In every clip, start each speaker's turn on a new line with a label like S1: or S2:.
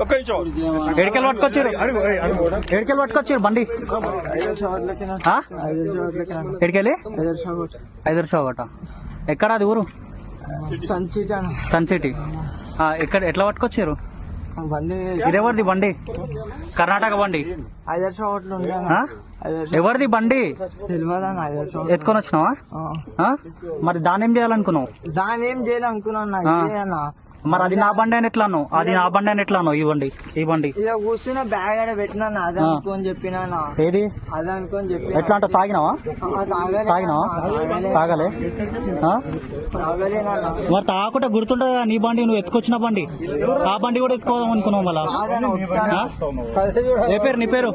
S1: ఒక్క నిమిషం.
S2: ఎడికెళ్ళి పట్టుకొచ్చారు? ఎడికెళ్ళి పట్టుకొచ్చారు బండి? ఎడికెళ్ళి
S3: ఐదు షాట్
S2: ఐదు ఒకట ఎక్కడ అది ఊరు?
S3: సంచిట్ అన్న
S2: సన్ సిటీ. ఆ, ఎక్కడ ఎట్లా పట్టుకొచ్చారు?
S3: బండి
S2: ఇదెవరిది బండి? కర్ణాటక బండి. ఎవరిది బండి? ఎత్తుకొని వచ్చినావా? మరి దాన్ని ఏం చేయాలనుకున్నావు?
S3: దాని ఏం చేయాలనుకున్నా
S2: మరి అది నా బండి అని ఎట్లా అది నా బండి అని ఎట్లా బండి
S3: ఇలా కూర్చున్న బ్యాగ్ ఆడ పెట్టినా అదే. అనుకోని చెప్పినా
S2: ఏది?
S3: అదే అనుకోని చెప్పి
S2: ఎట్లా అంటే తాగినావా? తాగినావా? తాగలే. మరి తాగకుండా గుర్తుంటది కదా నీ బండి నువ్వు ఎత్తుకొచ్చిన బండి. ఆ బండి కూడా ఎత్తుకోదాం అనుకున్నావు మళ్ళా? ఏ పేరు నీ పేరు?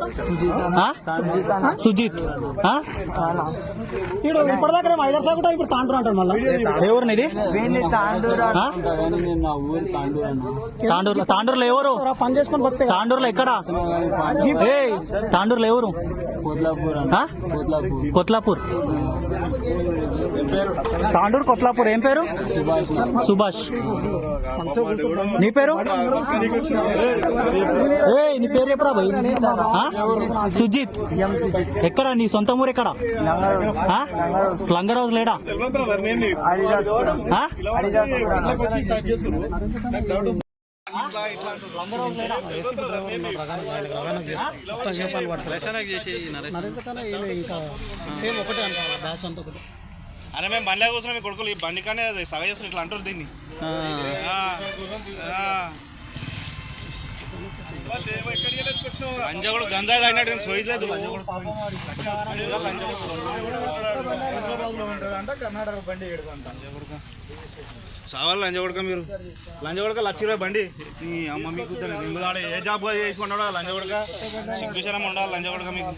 S3: సుజిత్.
S2: ఇప్పటిదాకా ఐదర్ సాగు ఇప్పుడు తాండ్రు అంటాడు మళ్ళీ?
S3: వీడిని తాండూరు?
S2: తాండూరులో తాండూరులో ఎవరు?
S3: పని చేసుకొని బతికే
S2: తాండూరులో ఎక్కడ? ఏ తాండూరులో ఎవరు? కొత్లాపూర్ తాండూరు కొత్లాపూర్ ఏం పేరు? సుభాష్ నీ. పేరు? ఏ నీ పేరు ఎప్పుడా భయ్? సుజిత్. ఎక్కడ? నీ సొంత ఊరు ఎక్కడ? లంగర్ హౌస్ లేడా? సేమ్ ఒకటే అనుకోవాలి బ్యాచ్ అంతా ఒకటి
S1: అరే మేము బండిలో కూర్చున్నాం మీ కొడుకులు ఈ బండి కానీ సగ చేస్తారు ఇట్లా అంటారు దీన్ని ఆ, ఆ. లంజా గంజా తాగినట్టు నేను సోయి సవాల్ లంజగొడక మీరు? లంజగొడక లక్ష రూపాయ బండి. మీ అమ్మ మీకు ఏ జాబ్ చేసుకుంటాడో లంజగొడక సిగ్గుశరం ఉండాలి లంజగొడక మీకు.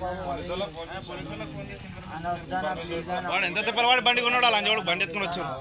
S1: వాడు ఎంత తిప్పలు వాడి బండి కొన్నాడు ఆ బండి ఎత్తుకుని
S3: వచ్చాడు.